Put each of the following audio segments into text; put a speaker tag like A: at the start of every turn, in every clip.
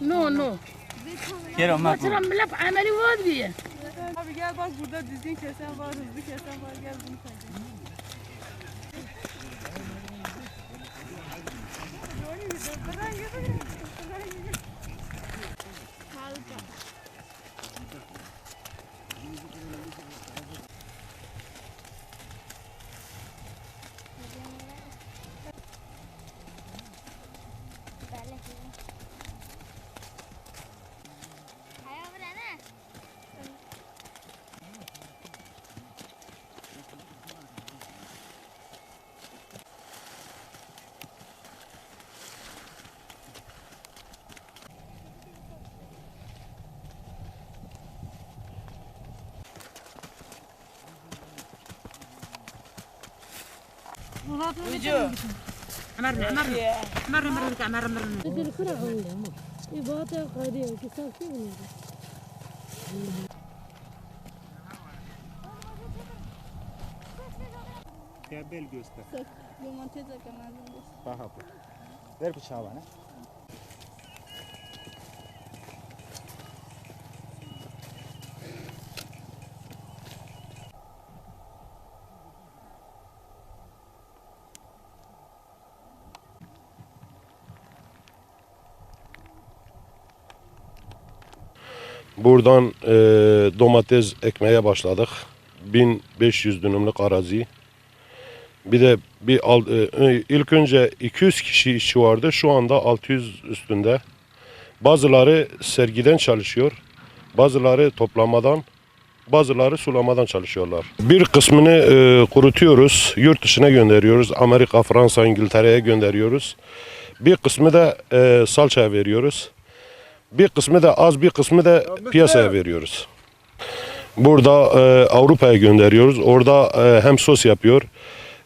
A: No no.
B: Gel ama.
A: Maçıram bile ameli var diye.
C: Abi gel bak burada düzgün kesen var, hızlı kesen var. Gel bunu sen. Gördün mü? Buradan yürü.
D: Ya bel göster.
C: Domates ekemezdim.
D: Bak abi. Ver bıçağı bana.
E: Buradan e, domates ekmeye başladık. 1500 dönümlük arazi. Bir de bir al- e, ilk önce 200 kişi işçi vardı. Şu anda 600 üstünde. Bazıları sergiden çalışıyor. Bazıları toplamadan, bazıları sulamadan çalışıyorlar. Bir kısmını e, kurutuyoruz, yurt dışına gönderiyoruz. Amerika, Fransa, İngiltere'ye gönderiyoruz. Bir kısmı da e, salçaya veriyoruz. Bir kısmı da az bir kısmı da piyasaya veriyoruz. Burada e, Avrupa'ya gönderiyoruz. Orada e, hem sos yapıyor,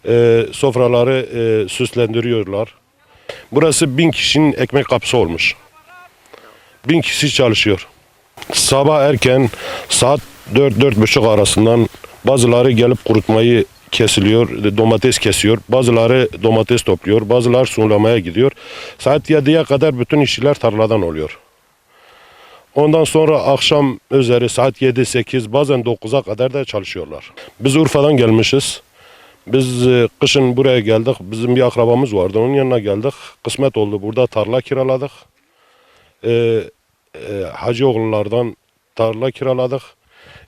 E: e, sofraları e, süslendiriyorlar. Burası bin kişinin ekmek kapısı olmuş. Bin kişi çalışıyor. Sabah erken saat 4-4.30 arasından bazıları gelip kurutmayı kesiliyor, domates kesiyor. Bazıları domates topluyor, bazıları sulamaya gidiyor. Saat 7'ye kadar bütün işçiler tarladan oluyor. Ondan sonra akşam üzeri saat 7-8 bazen 9'a kadar da çalışıyorlar. Biz Urfa'dan gelmişiz. Biz e, kışın buraya geldik. Bizim bir akrabamız vardı. Onun yanına geldik. Kısmet oldu. Burada tarla kiraladık. Ee, e, Hacıoğullardan tarla kiraladık.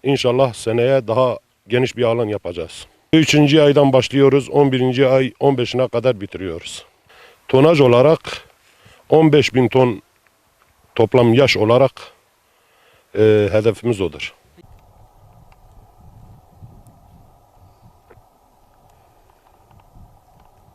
E: İnşallah seneye daha geniş bir alan yapacağız. Üçüncü aydan başlıyoruz. 11. ay 15'ine kadar bitiriyoruz. Tonaj olarak 15 bin ton toplam yaş olarak e, hedefimiz odur.